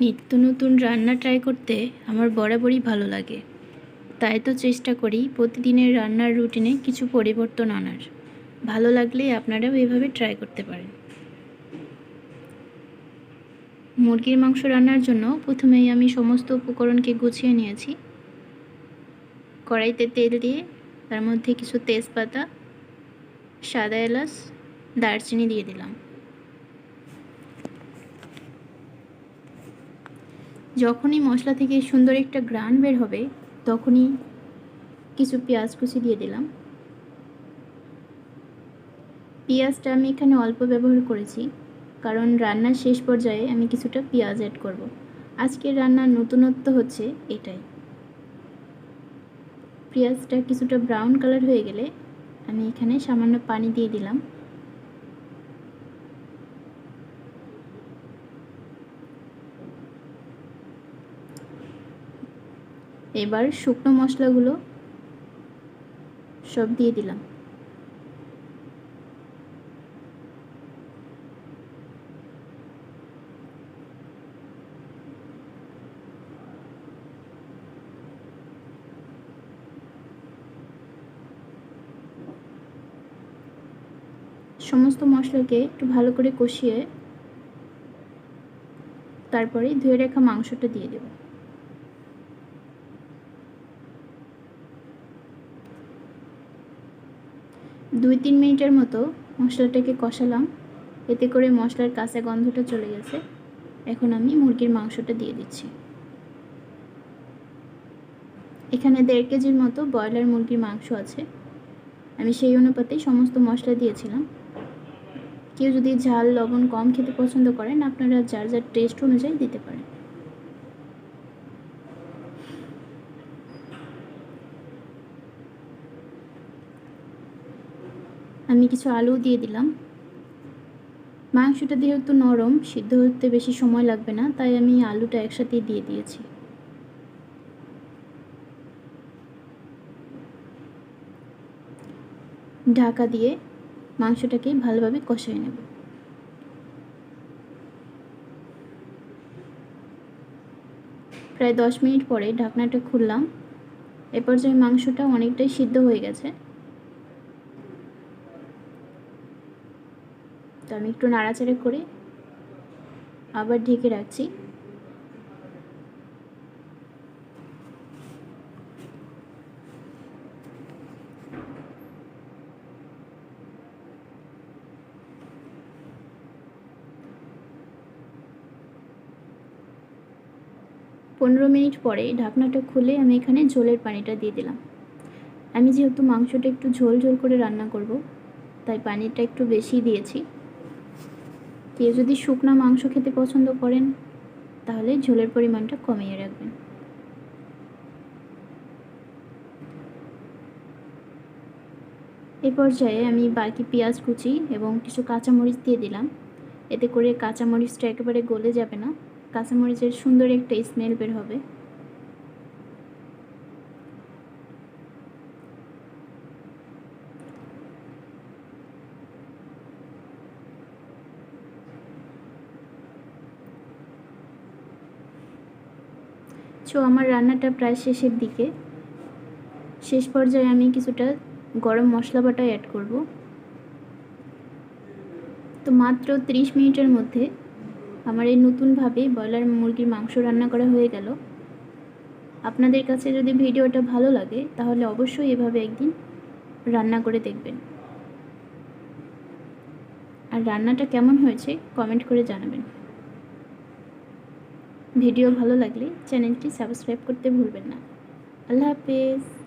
নিত্য নতুন রান্না ট্রাই করতে আমার বরাবরই ভালো লাগে। তাই তো চেষ্টা করি প্রতিদিনের রান্নার রুটিনে কিছু পরিবর্তন আনার। ভালো লাগলে আপনারাও এভাবে ট্রাই করতে পারেন। মুরগির মাংস রান্নার জন্য প্রথমেই আমি সমস্ত উপকরণকে গুছিয়ে নিয়েছি। কড়াইতে তেল দিয়ে তার মধ্যে কিছু তেজপাতা, সাদা এলাচ, দারচিনি দিয়ে দিলাম। যখনই মশলা থেকে সুন্দর একটা গ্রান বের হবে, তখনই কিছু পেঁয়াজ কুচি দিয়ে দিলাম। পেঁয়াজটা আমি এখানে অল্প ব্যবহার করেছি, কারণ রান্নার শেষ পর্যায়ে আমি কিছুটা পেঁয়াজ অ্যাড করব। আজকের রান্নার নতুনত্ব হচ্ছে এটাই। পেঁয়াজটা কিছুটা ব্রাউন কালার হয়ে গেলে আমি এখানে সামান্য পানি দিয়ে দিলাম। এবার শুকনো মশলাগুলো সব দিয়ে দিলাম। সমস্ত মশলাকে একটু ভালো করে কষিয়ে তারপরে ধুয়ে রাখা মাংসটা দিয়ে দেবো। দুই তিন মিনিটের মতো মশলাটাকে কষালাম। এতে করে মশলার কাঁচা গন্ধটা চলে গেছে। এখন আমি মুরগির মাংসটা দিয়ে দিচ্ছি। এখানে দেড় কেজির মতো ব্রয়লার মুরগির মাংস আছে। আমি সেই অনুপাতেই সমস্ত মশলা দিয়েছিলাম। কেউ যদি ঝাল, লবণ কম খেতে পছন্দ করেন, আপনারা যার যার টেস্ট অনুযায়ী দিতে পারেন। আমি কিছু আলু দিয়ে দিলাম। মাংসটা যেহেতু নরম, সিদ্ধ হতে বেশি সময় লাগবে না, তাই আমি আলুটা একসাথে দিয়ে দিয়েছি। ঢাকা দিয়ে মাংসটাকে ভালোভাবে কষিয়ে নেব। প্রায় দশ মিনিট পরে ঢাকনাটা খুললাম। এ পর্যায়ে মাংসটা অনেকটাই সিদ্ধ হয়ে গেছে। তো আমি একটু নাড়াচাড়া করে আবার ঢেকে রাখছি। পনেরো মিনিট পরে ঢাকনাটা খুলে আমি এখানে ঝোলের পানিটা দিয়ে দিলাম। আমি যেহেতু মাংসটা একটু ঝোল ঝোল করে রান্না করব, তাই পানিটা একটু বেশি দিয়েছি। কেউ যদি শুকনা মাংস খেতে পছন্দ করেন, তাহলে ঝোলের পরিমাণটা কমিয়ে রাখবেন। এ পর্যায়ে আমি বাকি পেঁয়াজ কুচি এবং কিছু কাঁচামরিচ দিয়ে দিলাম। এতে করে কাঁচামরিচটা একেবারে গলে যাবে না। কাঁচামরিচের সুন্দর একটা স্মেল বের হবে। সো আমার রান্নাটা প্রায় শেষের দিকে। শেষ পর্যায়ে আমি কিছুটা গরম মশলা বাটা অ্যাড করব। তো মাত্র 30 মিনিটের মধ্যে আমার এই নতুনভাবে ব্রয়লার মুরগির মাংস রান্না করা হয়ে গেল। আপনাদের কাছে যদি ভিডিওটা ভালো লাগে, তাহলে অবশ্যই এভাবে একদিন রান্না করে দেখবেন। আর রান্নাটা কেমন হয়েছে কমেন্ট করে জানাবেন। ভিডিও ভালো লাগলে চ্যানেলটি সাবস্ক্রাইব করতে ভুলবেন না। আল্লাহ হাফেজ।